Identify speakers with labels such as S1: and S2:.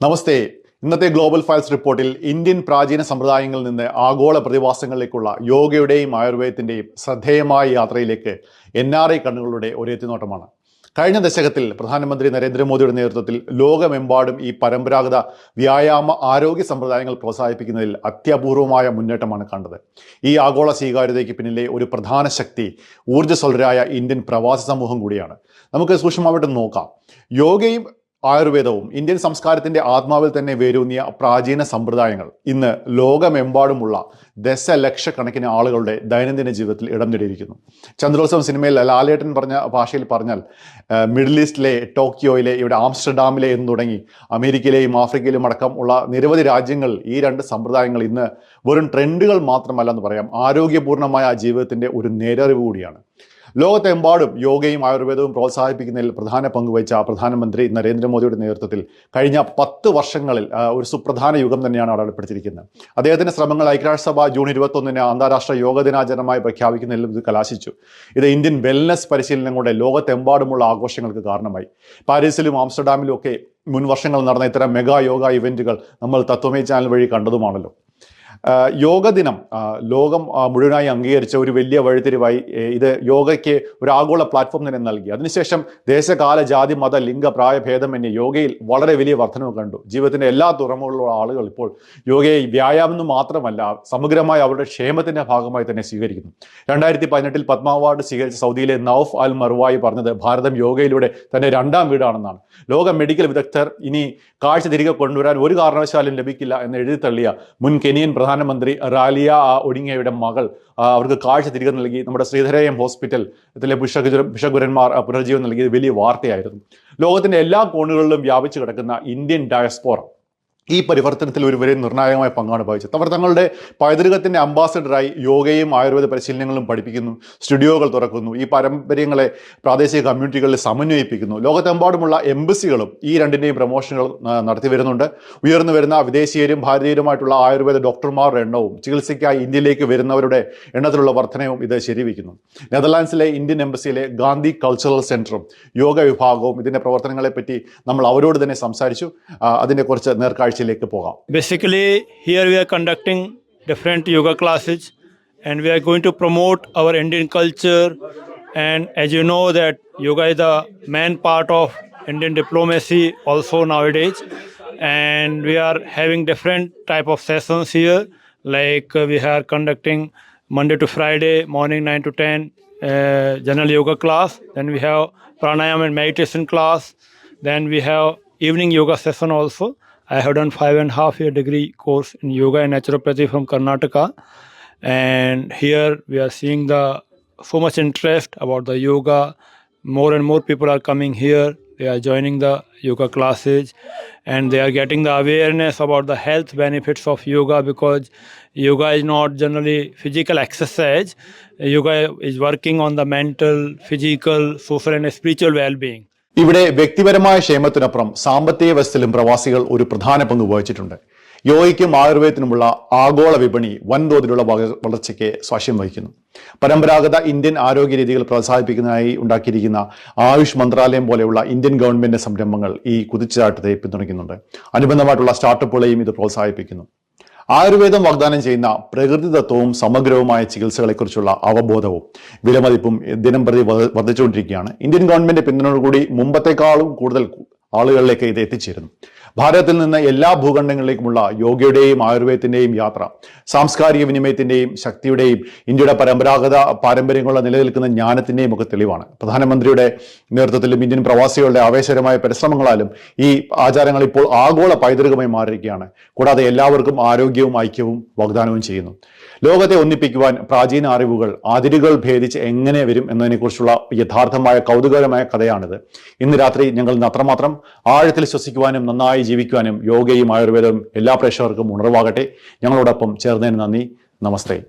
S1: നമസ്തേ. ഇന്നത്തെ global files റിപ്പോർട്ടിൽ Indian പ്രാചീന സമ്പ്രദായങ്ങളിൽ നിന്ന് ആഗോള പ്രതിഭാസങ്ങളിലേക്കുള്ള യോഗയുടെയും ആയുർവേദത്തിന്റെയും ശ്രദ്ധേയമായ യാത്രയിലേക്ക് എൻ ആർ ഐ കണ്ണുകളുടെ ഒരു എത്തിനോട്ടമാണ് കഴിഞ്ഞ ദശകത്തിൽ പ്രധാനമന്ത്രി നരേന്ദ്രമോദിയുടെ നേതൃത്വത്തിൽ ലോകമെമ്പാടും ഈ പരമ്പരാഗത വ്യായാമ ആരോഗ്യ സമ്പ്രദായങ്ങൾ പ്രോത്സാഹിപ്പിക്കുന്നതിൽ അത്യപൂർവമായ മുന്നേറ്റമാണ് കണ്ടത്. ഈ ആഗോള സ്വീകാര്യതയ്ക്ക് പിന്നിലെ ഒരു പ്രധാന ശക്തി ഊർജസ്വലരായ ഇന്ത്യൻ പ്രവാസി സമൂഹം കൂടിയാണ്. നമുക്ക് സൂക്ഷ്മമായിട്ട് നോക്കാം. യോഗയും ആയുർവേദവും ഇന്ത്യൻ സംസ്കാരത്തിന്റെ ആത്മാവിൽ തന്നെ വേരൂന്നിയ പ്രാചീന സമ്പ്രദായങ്ങൾ. ഇന്ന് ലോകമെമ്പാടുമുള്ള ദശലക്ഷക്കണക്കിന് ആളുകളുടെ ദൈനംദിന ജീവിതത്തിൽ ഇടം നേടിയിരിക്കുന്നു. ചന്ദ്രോത്സവം സിനിമയിൽ ലാലേട്ടൻ പറഞ്ഞ ഭാഷയിൽ പറഞ്ഞാൽ മിഡിൽ ഈസ്റ്റിലെ ടോക്കിയോയിലെ ഇവിടെ ആംസ്റ്റർഡാമിലെ എന്ന് തുടങ്ങി അമേരിക്കയിലെയും ആഫ്രിക്കയിലും അടക്കം ഉള്ള നിരവധി രാജ്യങ്ങൾ ഈ രണ്ട് സമ്പ്രദായങ്ങൾ ഇന്ന് വെറും ട്രെൻഡുകൾ മാത്രമല്ല എന്ന് പറയാം. ആരോഗ്യപൂർണമായ ജീവിതത്തിന്റെ ഒരു നേരറിവ് കൂടിയാണ്. ലോകത്തെമ്പാടും യോഗയും ആയുർവേദവും പ്രോത്സാഹിപ്പിക്കുന്നതിൽ പ്രധാന പങ്ക് വഹിച്ച പ്രധാനമന്ത്രി നരേന്ദ്രമോദിയുടെ നേതൃത്വത്തിൽ കഴിഞ്ഞ പത്ത് വർഷങ്ങളിൽ ഒരു സുപ്രധാന യുഗം തന്നെയാണ് അടയാളപ്പെടുത്തിയിരിക്കുന്നത് അദ്ദേഹത്തിന്റെ ശ്രമങ്ങൾ ഐക്യരാഷ്ട്രസഭ ജൂൺ ഇരുപത്തൊന്നിന് അന്താരാഷ്ട്ര യോഗ ദിനാചരണമായി പ്രഖ്യാപിക്കുന്നതിലും ഇത് കലാശിച്ചു. ഇത് ഇന്ത്യൻ വെൽനസ് പരിശീലനങ്ങളുടെ ലോകത്തെമ്പാടുമുള്ള ആഘോഷങ്ങൾക്ക് കാരണമായി. പാരീസിലും ആംസ്റ്റർഡാമിലും ഒക്കെ മുൻ വർഷങ്ങൾ നടന്ന ഇത്തരം മെഗാ യോഗ ഇവന്റുകൾ നമ്മൾ തത്വമേ ചാനൽ വഴി കണ്ടതുമാണല്ലോ. യോഗ ദിനം ലോകം മുഴുവനായി അംഗീകരിച്ച ഒരു വലിയ വഴിത്തിരിവായി ഇത് യോഗയ്ക്ക് ഒരു ആഗോള പ്ലാറ്റ്ഫോം തന്നെ നൽകി. അതിനുശേഷം ദേശകാല ജാതി മത ലിംഗ പ്രായ ഭേദമന്യേ യോഗയിൽ വളരെ വലിയ വർധനവ് കണ്ടു. ജീവിതത്തിന്റെ എല്ലാ തുറമുകളിലുള്ള ആളുകൾ ഇപ്പോൾ യോഗയെ വ്യായാമം എന്ന് മാത്രമല്ല സമഗ്രമായി അവരുടെ ക്ഷേമത്തിന്റെ ഭാഗമായി തന്നെ സ്വീകരിക്കുന്നു. രണ്ടായിരത്തി പതിനെട്ടിൽ പത്മ അവാർഡ് സ്വീകരിച്ച സൗദിയിലെ നൌഫ് അൽ മറുവായി പറഞ്ഞത് ഭാരതം യോഗയിലൂടെ തന്നെ രണ്ടാം വീടാണെന്നാണ്. ലോക മെഡിക്കൽ വിദഗ്ധർ ഇനി കാഴ്ച തിരികെ കൊണ്ടുവരാൻ ഒരു കാരണവശാലും ലഭിക്കില്ല എന്ന് എഴുതി തള്ളിയ മുൻ കെനിയൻ പ്രധാനമന്ത്രി റാലിയ ഒടിങ്ങയുടെ മകൾ അവർക്ക് കാഴ്ച തിരികെ നൽകി. നമ്മുടെ ശ്രീധരയം ഹോസ്പിറ്റലിലെ ബിഷഗുരന്മാർ ആ, പുനർജീവൻ നൽകിയത് വലിയ വാർത്തയായിരുന്നു. ലോകത്തിന്റെ എല്ലാ കോണുകളിലും വ്യാപിച്ചു കിടക്കുന്ന ഇന്ത്യൻ ഡയസ്പോറ ഈ പരിവർത്തനത്തിൽ ഒരു വരെ നിർണായകമായ പങ്കാണ് വഹിച്ചത്. അവർ തങ്ങളുടെ പൈതൃകത്തിന്റെ അംബാസഡറായി യോഗയും ആയുർവേദ പരിശീലനങ്ങളും പഠിപ്പിക്കുന്നു സ്റ്റുഡിയോകൾ തുറക്കുന്നു ഈ പാരമ്പര്യങ്ങളെ പ്രാദേശിക കമ്മ്യൂണിറ്റികളിൽ സമന്വയിപ്പിക്കുന്നു. ലോകത്തെമ്പാടുമുള്ള എംബസികളും ഈ രണ്ടിന്റെയും പ്രൊമോഷനുകൾ നടത്തി വരുന്നുണ്ട്. ഉയർന്നു വരുന്ന വിദേശീയരും ഭാരതീയരുമായിട്ടുള്ള ആയുർവേദ ഡോക്ടർമാരുടെ എണ്ണവും ചികിത്സയ്ക്കായി ഇന്ത്യയിലേക്ക് വരുന്നവരുടെ എണ്ണത്തിലുള്ള വർധനവും ഇത് ശരിവയ്ക്കുന്നു നെതർലാൻഡ്സിലെ ഇന്ത്യൻ എംബസിയിലെ ഗാന്ധി കൾച്ചറൽ സെന്ററും യോഗ വിഭാഗവും ഇതിന്റെ പ്രവർത്തനങ്ങളെപ്പറ്റി നമ്മൾ അവരോട് തന്നെ സംസാരിച്ചു. അതിനെക്കുറിച്ച് അതിന്റെ കുറച്ച് നേർക്കാഴ്ചയിലേക്ക് പോകാം
S2: Basically, here we are conducting different yoga classes and we are going to promote our Indian culture. And as you know, that yoga is the main part of Indian diplomacy also nowadays. And we are having different type of sessions here. Like uh, we are conducting Monday to Friday, morning 9 to 10, uh, general yoga class. Then we have pranayama and meditation class. Then we have evening yoga session also. I have done five and a half year degree course in yoga and naturopathy from Karnataka, and here we are seeing the so much interest about the yoga. More and more people are coming here. They are joining the yoga classes, and they are getting the awareness about the health benefits of yoga because yoga is not generally physical exercise. Yoga is working on the mental, physical, social, and spiritual well-being.
S1: ഇവിടെ വ്യക്തിപരമായ ക്ഷേമത്തിനപ്പുറം സാമ്പത്തിക വ്യവസ്ഥയിലും പ്രവാസികൾ ഒരു പ്രധാന പങ്ക് വഹിച്ചിട്ടുണ്ട്. യോഗയ്ക്കും ആയുർവേദത്തിനുമുള്ള ആഗോള വിപണി വൻതോതിലുള്ള വളർച്ചയ്ക്ക് സ്വാശ്യം വഹിക്കുന്നു. പരമ്പരാഗത ഇന്ത്യൻ ആരോഗ്യ രീതികൾ പ്രോത്സാഹിപ്പിക്കുന്നതിനായി ഉണ്ടാക്കിയിരിക്കുന്ന ആയുഷ് മന്ത്രാലയം പോലെയുള്ള ഇന്ത്യൻ ഗവൺമെന്റിന്റെ സംരംഭങ്ങൾ ഈ കുതിച്ചുചാട്ടത്തെ പിന്തുണയ്ക്കുന്നുണ്ട്. അനുബന്ധമായിട്ടുള്ള സ്റ്റാർട്ടപ്പുകളെയും ഇത് പ്രോത്സാഹിപ്പിക്കുന്നു. ആയുർവേദം വാഗ്ദാനം ചെയ്യുന്ന പ്രകൃതിദത്വവും സമഗ്രവുമായ ചികിത്സകളെക്കുറിച്ചുള്ള അവബോധവും വിലമതിപ്പും ദിനം പ്രതി വർദ്ധ- വർദ്ധിച്ചുകൊണ്ടിരിക്കുകയാണ്. ഇന്ത്യൻ ഗവൺമെന്റ് പിന്തുണയോടുകൂടി മുമ്പത്തെക്കാളും കൂടുതൽ ആളുകളിലേക്ക് ഇത് എത്തിച്ചേരുന്നു. ഭാരതത്തിൽ നിന്ന് എല്ലാ ഭൂഖണ്ഡങ്ങളിലേക്കുമുള്ള യോഗയുടെയും ആയുർവേദത്തിന്റെയും യാത്ര സാംസ്കാരിക വിനിമയത്തിന്റെയും ശക്തിയുടെയും ഇന്ത്യയുടെ പരമ്പരാഗത പാരമ്പര്യങ്ങളുടെ നിലനിൽക്കുന്ന ജ്ഞാനത്തിന്റെയും ഒക്കെ തെളിവാണ്. പ്രധാനമന്ത്രിയുടെ നേതൃത്വത്തിലും ഇന്ത്യൻ പ്രവാസികളുടെ ആവേശകരമായ പരിശ്രമങ്ങളാലും ഈ ആചാരങ്ങൾ ഇപ്പോൾ ആഗോള പൈതൃകമായി മാറിയിരിക്കുകയാണ്. കൂടാതെ എല്ലാവർക്കും ആരോഗ്യവും ഐക്യവും വാഗ്ദാനവും ചെയ്യുന്നു. ലോകത്തെ ഒന്നിപ്പിക്കുവാൻ പ്രാചീന അറിവുകൾ അതിരുകൾ ഭേദിച്ച് എങ്ങനെ വരും എന്നതിനെക്കുറിച്ചുള്ള യഥാർത്ഥമായ കൗതുകകരമായ കഥയാണിത്. ഇന്ന് രാത്രി ഞങ്ങൾ അത്രമാത്രം. ആഴത്തിൽ ശ്വസിക്കുവാനും നന്നായി ജീവിക്കുവാനും യോഗയും ആയുർവേദവും എല്ലാ പ്രേക്ഷകർക്കും ഉണർവാകട്ടെ. ഞങ്ങളോടൊപ്പം ചേർന്നതിന് നന്ദി. നമസ്തേ.